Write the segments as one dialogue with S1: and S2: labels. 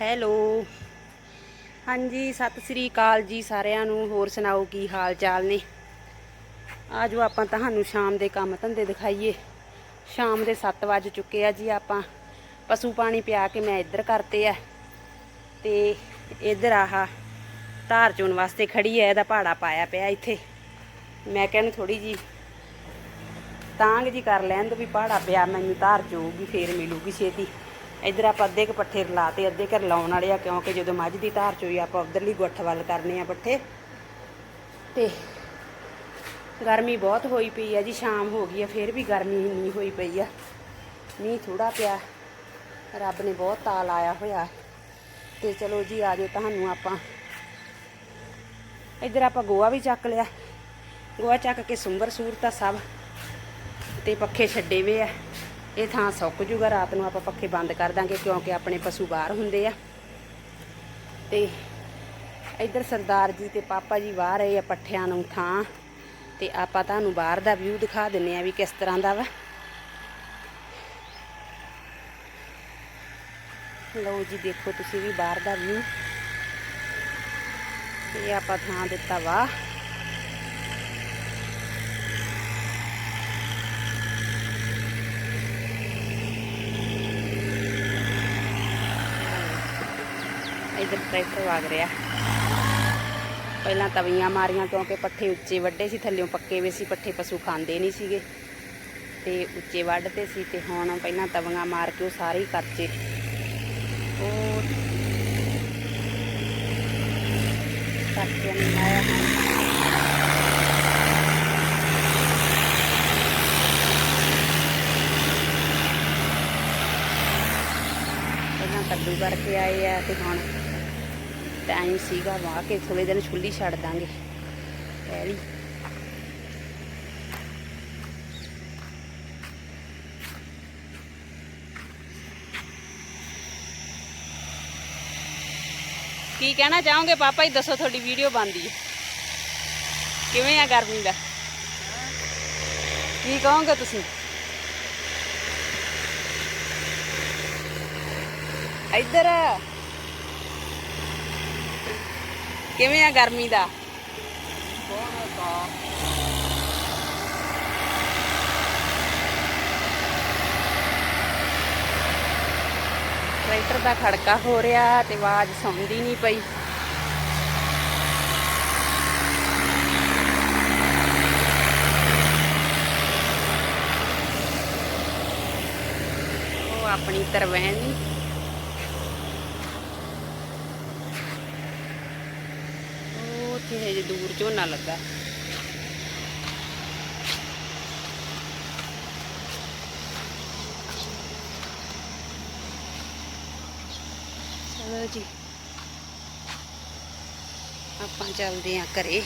S1: Hello. ਹਾਂਜੀ, ਸਤਿ ਸ੍ਰੀ ਅਕਾਲ ਜੀ ਸਾਰਿਆਂ ਨੂੰ, ਹੋਰ ਸੁਣਾਓ ਕੀ ਹਾਲ ਚਾਲ ਨੇ? ਆਜੋ ਆਪਾਂ ਤੁਹਾਨੂੰ ਸ਼ਾਮ ਦੇ ਕੰਮ ਧੰਦੇ ਦਿਖਾਈਏ। ਸ਼ਾਮ ਦੇ 7 ਵਜ ਚੁੱਕੇ ਆ ਜੀ ਆਪਾਂ। ਪਸ਼ੂ ਪਾਣੀ ਪਿਆ ਕੇ ਮੈਂ ਇੱਧਰ ਕਰਤੇ ਆ। ਤੇ ਇੱਧਰ ਆਹ ਧਾਰ ਚੋਣ ਵਾਸਤੇ ਖੜੀ ਐ ਇਹਦਾ ਪਹਾੜਾ ਪਾਇਆ ਪਿਆ ਇੱਥੇ। ਮੈਂ ਕਹਿੰਦੀ ਥੋੜੀ ਜੀ ਤਾਂਗ ਜੀ ਕਰ ਲੈਣ ਤੇ ਵੀ ਪਹਾੜਾ ਪਿਆ, ਮੈਨੂੰ ਧਾਰ ਚੋਊਗੀ, ਫੇਰ ਮਿਲੂਗੀ ਛੇਤੀ। ਇੱਧਰ ਆਪਾਂ ਅੱਧੇ ਕ ਪੱਠੇ ਰਲਾਤੇ ਅੱਧੇ ਘਰ ਲਾਉਣ ਵਾਲੇ ਆ, ਕਿਉਂਕਿ ਜਦੋਂ ਮੱਝ ਦੀ ਧਾਰ ਚੋਈ ਆਪਾਂ ਉਧਰਲੀ ਗੁੱਠ ਵੱਲ ਕਰਨੇ ਆ ਪੱਠੇ। ਤੇ ਗਰਮੀ ਬਹੁਤ ਹੋਈ ਪਈ ਆ ਜੀ, ਸ਼ਾਮ ਹੋ ਗਈ ਆ, ਫੇਰ ਵੀ ਗਰਮੀ ਇੰਨੀ ਹੋਈ ਪਈ ਆ। ਮੀਂਹ ਥੋੜਾ ਪਿਆ, ਰੱਬ ਨੇ ਬਹੁਤ ਤਾਲ ਆਇਆ ਹੋਇਆ। ਤੇ ਚਲੋ ਜੀ ਆਜੋ ਤੁਹਾਨੂੰ ਆਪਾਂ। ਇੱਧਰ ਆਪਾਂ ਗੋਆ ਵੀ ਚੱਕ ਲਿਆ। ਗੋਆ ਚੱਕ ਕੇ ਸੁੰਬਰ ਸੂਰਤਾ ਸਭ। ਤੇ ਪੱਖੇ ਛੱਡੇ ਵੇ ਆ। ਇਹ ਥਾਂ ਸੁੱਕ ਜੂਗਾ, ਰਾਤ ਨੂੰ ਆਪਾਂ ਪੱਖੇ ਬੰਦ ਕਰ ਦਾਂਗੇ ਕਿਉਂਕਿ ਆਪਣੇ ਪਸ਼ੂ ਬਾਹਰ ਹੁੰਦੇ ਆ। ਤੇ ਇੱਧਰ ਸਰਦਾਰ ਜੀ ਤੇ ਪਾਪਾ ਜੀ ਬਾਹਰ ਰਹੇ ਆ ਪੱਠਿਆਂ ਨੂੰ ਥਾਂ। ਤੇ ਆਪਾਂ ਤੁਹਾਨੂੰ ਬਾਹਰ ਦਾ ਵਿਊ ਦਿਖਾ ਦਿੰਨੇ ਆ ਵੀ ਕਿਸ ਤਰ੍ਹਾਂ ਦਾ ਵਾ। ਲਓ ਜੀ, ਦੇਖੋ ਤੁਸੀਂ ਵੀ ਬਾਹਰ ਦਾ ਵਿਊ ਇਹ ਆਪਾਂ ਥਾਂ ਦਿੱਤਾ ਵਾ ਇਧਰ ਟਰੈਕਟਰ ਵਗ ਰਿਹਾ। ਪਹਿਲਾਂ ਤਵੀਆਂ ਮਾਰੀਆਂ ਕਿਉਂਕਿ ਪੱਠੇ ਉੱਚੇ ਵੱਡੇ ਸੀ, ਥੱਲਿਓਂ ਪੱਕੇ ਵੇ ਸੀ, ਪੱਠੇ ਪਸ਼ੂ ਖਾਂਦੇ ਨਹੀਂ ਸੀਗੇ। ਤੇ ਉੱਚੇ ਵੱਢਦੇ ਸੀ ਤੇ ਹੁਣ ਪਹਿਲਾਂ ਤਵੀਆਂ ਮਾਰ ਕੇ ਉਹ ਸਾਰੇ ਹੀ ਕੱਚੇ ਉਹ ਕੱਚੇ ਨਹੀਂ ਆਇਆ ਪਹਿਲਾਂ ਕੱਦੂ ਕਰਕੇ ਆਏ ਆ ਤੇ ਹੁਣ ਟਾਈਮ ਸੀਗਾ, ਵਾਹ ਕੇ ਥੋੜੇ ਦਿਨ ਛੁੱਲੀ ਛੱਡ ਦਾਂਗੇ। ਪਹਿਲੀ ਕੀ ਕਹਿਣਾ ਚਾਹੋਗੇ? ਪਾਪਾ ਜੀ, ਦੱਸੋ ਤੁਹਾਡੀ ਵੀਡੀਓ ਬਣਦੀ ਹੈ। ਕਿਵੇਂ ਆ ਗਰਮੀ ਦਾ? ਕੀ ਕਹੋਗੇ ਤੁਸੀਂ? ਇੱਧਰ ਕਿਵੇਂ ਆ ਗਰਮੀ ਦਾ? ਟਰੈਕਟਰ ਦਾ ਖੜਕਾ ਹੋ ਰਿਹਾ ਤੇ ਆਵਾਜ਼ ਸੁਣਦੀ ਨਹੀਂ ਪਈ। ਉਹ ਆਪਣੀ ਤਰਵੈਨ ਉਹ ਹਜੇ ਦੂਰ ਝੋਨਾ ਲੱਗਾ। ਚਲੋ ਜੀ। ਆਪਾਂ ਚੱਲਦੇ ਆਂ ਘਰੇ।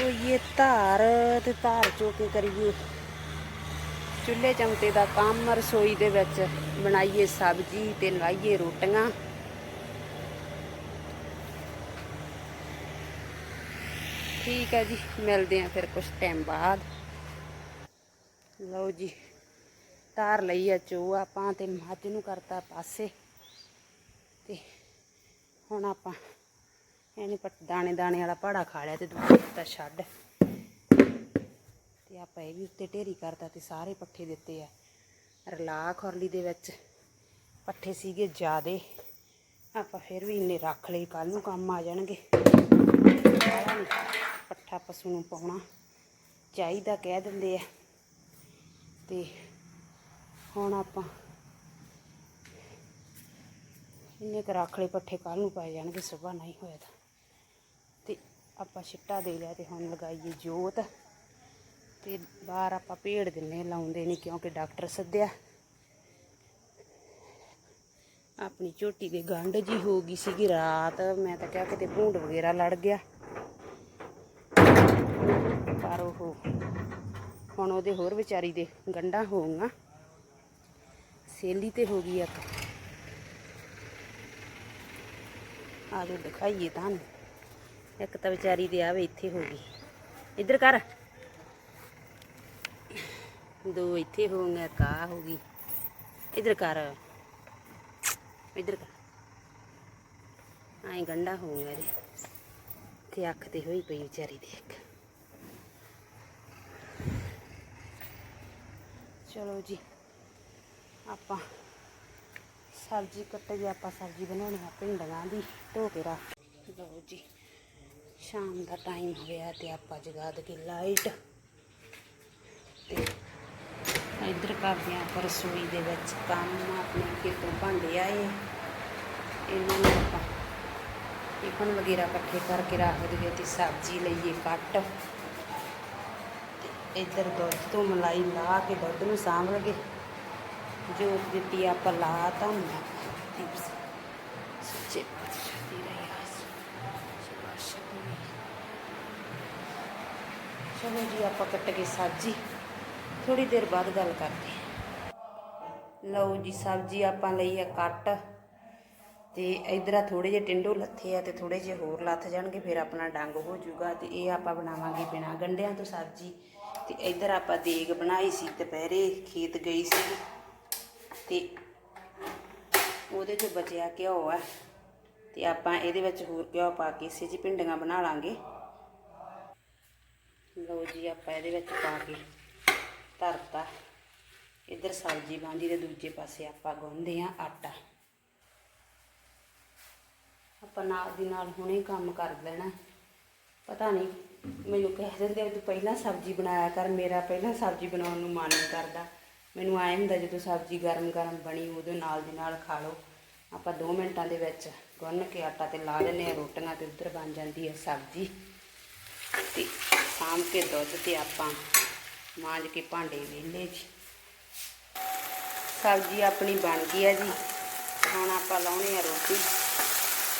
S1: ਇਹ ਧਾਰ ਤੇ ਧਾਰ ਚੋ ਕੇ ਕਰੀਏ। ਚੁੱਲ੍ਹੇ ਚਮਤੇ ਦਾ ਕੰਮ, ਰਸੋਈ ਦੇ ਵਿੱਚ ਬਣਾਈਏ ਸਬਜ਼ੀ ਤੇ ਲਾਈਏ ਰੋਟੀਆਂ। ਠੀਕ ਹੈ ਜੀ, ਮਿਲਦੇ ਆਂ ਫਿਰ ਕੁਝ ਟਾਈਮ ਬਾਅਦ। ਲਓ ਜੀ, ਧਾਰ ਲਈ ਆ ਚੋ ਆਪਾਂ ਤੇ ਮੱਝ ਨੂੰ ਕਰਤਾ ਪਾਸੇ। ਤੇ ਹੁਣ ਆਪਾਂ ਇਹਨੇ ਪੱਟ ਦਾਣੇ ਦਾਣੇ ਵਾਲਾ ਪਾੜਾ ਖਾ ਲਿਆ ਤੇ ਦੂਜਾ ਦਿੱਤਾ ਛੱਡ। ਤੇ ਆਪਾਂ ਇਹ ਵੀ ਉੱਤੇ ਢੇਰੀ ਕਰਤਾ ਤੇ ਸਾਰੇ ਪੱਠੇ ਦਿੱਤੇ ਆ। ਰਲਾ ਖੁਰਲੀ ਦੇ ਵਿੱਚ ਪੱਠੇ ਸੀਗੇ ਜ਼ਿਆਦੇ। ਆਪਾਂ ਫਿਰ ਵੀ ਇੰਨੇ ਰੱਖ ਲਈ ਕੱਲ ਨੂੰ ਕੰਮ ਆ ਜਾਣਗੇ। ਪੱਠਾ ਪਸ਼ੂ ਨੂੰ ਪਾਉਣਾ ਚਾਹੀਦਾ ਕਹਿ ਦਿੰਦੇ ਆ। ਤੇ ਹੁਣ ਆਪਾਂ ਇੰਨੇ ਕੁ ਰੱਖ ਪੱਠੇ ਕੱਲ ਨੂੰ ਪਾਏ ਜਾਣਗੇ, ਸਵੇਰ ਨਹੀਂ ਹੋਇਆ ਤਾਂ। ਤੇ ਆਪਾਂ ਛਿੱਟਾ ਦੇ ਲਿਆ ਤੇ ਹੁਣ ਲਗਾਈਏ ਜੋਤ। ਤੇ ਬਾਹਰ ਆਪਾਂ ਭੇੜ ਦਿੰਨੇ ਲਾਉਂਦੇ ਨਹੀਂ ਕਿਉਂਕਿ ਡਾਕਟਰ ਸੱਦਿਆ। ਆਪਣੀ ਝੋਟੀ ਦੇ ਗੰਢ ਜੀ ਹੋ ਗਈ ਸੀਗੀ, ਰਾਤ ਮੈਂ ਤਾਂ ਕਿਹਾ ਕਿਤੇ ਭੂੰਡ ਵਗੈਰਾ ਲੜ ਗਿਆ। ਉਹ ਹੁਣ ਉਹਦੇ ਹੋਰ ਵਿਚਾਰੀ ਦੇ ਗੰਢਾਂ ਹੋਊਗਾ ਸੇਲੀ ਤੇ ਹੋ ਗਈ ਇੱਕ। ਆ ਜੋ ਦਿਖਾਈਏ ਤੁਹਾਨੂੰ। ਇੱਕ ਤਾਂ ਵਿਚਾਰੀ ਦੇ ਆਵੇ ਇੱਥੇ ਹੋ ਗਈ। ਇੱਧਰ ਕਰ। ਦੋ ਇੱਥੇ ਹੋ ਗਈਆਂ ਕਾ ਹੋ ਗਈ। ਇੱਧਰ ਕਰ। ਇੱਧਰ ਕਰ। ਆਏ ਗੰਡਾ ਹੋ ਗਿਆ ਜੀ ਤੇ ਅੱਖ ਤੇ ਹੋਈ ਪਈ ਵਿਚਾਰੀ ਦੇ ਇੱਕ। ਚਲੋ ਜੀ, ਆਪਾਂ ਸਬਜ਼ੀ ਕੱਟ ਕੇ ਆਪਾਂ ਸਬਜ਼ੀ ਬਣਾਉਣੀ ਆ ਭਿੰਡੀਆਂ ਦੀ, ਧੋ ਕੇ ਰੱਖ। ਲਓ ਜੀ, ਸ਼ਾਮ ਦਾ ਟਾਈਮ ਹੋਇਆ ਤੇ ਆਪਾਂ ਜਗਾ ਦੇ ਲਾਈਟ ਤੇ ਇੱਧਰ ਕਰਦੇ ਹਾਂ ਆਪਾਂ ਰਸੋਈ ਦੇ ਵਿੱਚ ਕੰਮ, ਆਪਣੇ ਖੇਤੋਂ ਭਾਂਡੇ ਆਏ। ਇਹਨਾਂ ਨੂੰ ਆਪਾਂ ਟਿਫਨ ਵਗੈਰਾ ਇਕੱਠੇ ਕਰਕੇ ਰੱਖ ਦਈਏ ਤੇ ਸਬਜ਼ੀ ਲਈਏ ਕੱਟ ਇੱਧਰ ਦੁੱਧ ਤੋਂ ਮਲਾਈ ਲਾ ਕੇ ਦੁੱਧ ਨੂੰ ਸਾਂਭ ਲਗੇ ਜੋ ਦਿੱਤੀ ਆਪਾਂ ਲਾ ਤਾਂ ਸੱਚੇ ਚਲੋ ਜੀ, ਆਪਾਂ ਕੱਟ ਕੇ ਸਬਜ਼ੀ। ਥੋੜੀ ਦੇਰ ਬਾਅਦ ਗੱਲ ਕਰਦੇ ਲਓ ਜੀ, ਸਬਜ਼ੀ ਆਪਾਂ ਲਈ ਆ ਕੱਟ। ਤੇ ਇਧਰ ਆ ਥੋੜੇ ਜਿਹੇ ਟਿੰਡੋ ਲੱਥੇ ਆ ਤੇ ਥੋੜੇ ਜਿਹੇ ਹੋਰ ਲੱਥ ਜਾਣਗੇ, ਫਿਰ ਆਪਣਾ ਡੰਗ ਹੋ ਜਾਊਗਾ ਤੇ ਇਹ ਆਪਾਂ ਬਣਾਵਾਂਗੇ ਬਿਨਾ ਗੰਡਿਆਂ ਤੋਂ ਸਬਜ਼ੀ। ਤੇ ਇੱਧਰ ਆਪਾਂ ਦੇਗ ਬਣਾਈ ਸੀ, ਦੁਪਹਿਰੇ ਖੇਤ ਗਈ ਸੀ। ਤੇ ਉਹਦੇ 'ਚ ਬਚਿਆ ਘਿਓ ਆ। ਤੇ ਆਪਾਂ ਇਹਦੇ ਵਿੱਚ ਹੋਰ ਘਿਓ ਪਾ ਕੇ ਇਸੇ 'ਚ ਭਿੰਡੀਆਂ ਬਣਾ ਲਾਂਗੇ। ਲਓ ਜੀ, ਆਪਾਂ ਇਹਦੇ ਵਿੱਚ ਪਾ ਕੇ ਧਰਤਾ। ਇੱਧਰ ਸਬਜ਼ੀ ਬਾਂਦੀ ਤੇ ਦੂਜੇ ਪਾਸੇ ਆਪਾਂ ਗੁੰਨਦੇ ਆ ਆਟਾ। ਆਪਾਂ ਨਾਲ ਦੀ ਨਾਲ ਹੁਣੇ ਕੰਮ ਕਰ ਲੈਣਾ। ਪਤਾ ਨਹੀਂ ਮੈਨੂੰ ਕਹਿ ਦਿੰਦੇ ਆ ਵੀ ਤੂੰ ਪਹਿਲਾਂ ਸਬਜ਼ੀ ਬਣਾਇਆ ਕਰ, ਮੇਰਾ ਪਹਿਲਾਂ ਸਬਜ਼ੀ ਬਣਾਉਣ ਨੂੰ ਮਨ ਨਹੀਂ ਕਰਦਾ। ਮੈਨੂੰ ਆਏ ਹੁੰਦਾ ਜਦੋਂ ਸਬਜ਼ੀ ਗਰਮ ਗਰਮ ਬਣੀ, ਉਦੋਂ ਨਾਲ ਦੀ ਨਾਲ ਖਾ ਲਓ। ਆਪਾਂ 2 ਮਿੰਟਾਂ ਦੇ ਵਿੱਚ ਗੁੰਨ ਕੇ ਆਟਾ ਤੇ ਲਾ ਦਿੰਦੇ ਆ, ਰੋਟੀਆਂ ਤੇ ਉੱਧਰ ਬਣ ਜਾਂਦੀ ਹੈ ਸਬਜ਼ੀ। ਤੇ ਸਾਂਭ ਕੇ ਦੁੱਧ ਤੇ ਆਪਾਂ ਮਾਂਜ ਕੇ ਭਾਂਡੇ ਵਿਹਲੇ ਜੀ। ਸਬਜ਼ੀ ਆਪਣੀ ਬਣ ਗਈ ਹੈ ਜੀ। ਹੁਣ ਆਪਾਂ ਲਾਉਣੀ ਆ ਰੋਟੀ।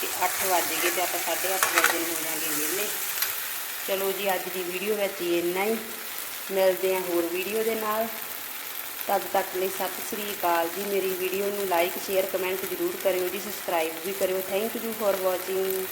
S1: ਤੇ 8 ਵੱਜ ਗਏ ਤੇ ਆਪਾਂ 8:30 ਵਜੇ ਨੂੰ ਹੋ ਜਾਾਂਗੇ ਵਿਹਲੇ ਚਲੋ ਜੀ, ਅੱਜ ਦੀ ਵੀਡੀਓ ਵਿੱਚ ਇੰਨਾ ਹੀ। ਮਿਲਦੇ ਹਾਂ ਹੋਰ ਵੀਡੀਓ ਦੇ ਨਾਲ। ਤਦ ਤੱਕ ਲਈ ਸਤਿ ਸ੍ਰੀ ਅਕਾਲ ਜੀ। ਮੇਰੀ ਵੀਡੀਓ ਨੂੰ ਲਾਈਕ ਸ਼ੇਅਰ ਕਮੈਂਟ ਜ਼ਰੂਰ ਕਰਿਓ ਜੀ। ਸਬਸਕ੍ਰਾਈਬ ਵੀ ਕਰਿਓ। Thank you for watching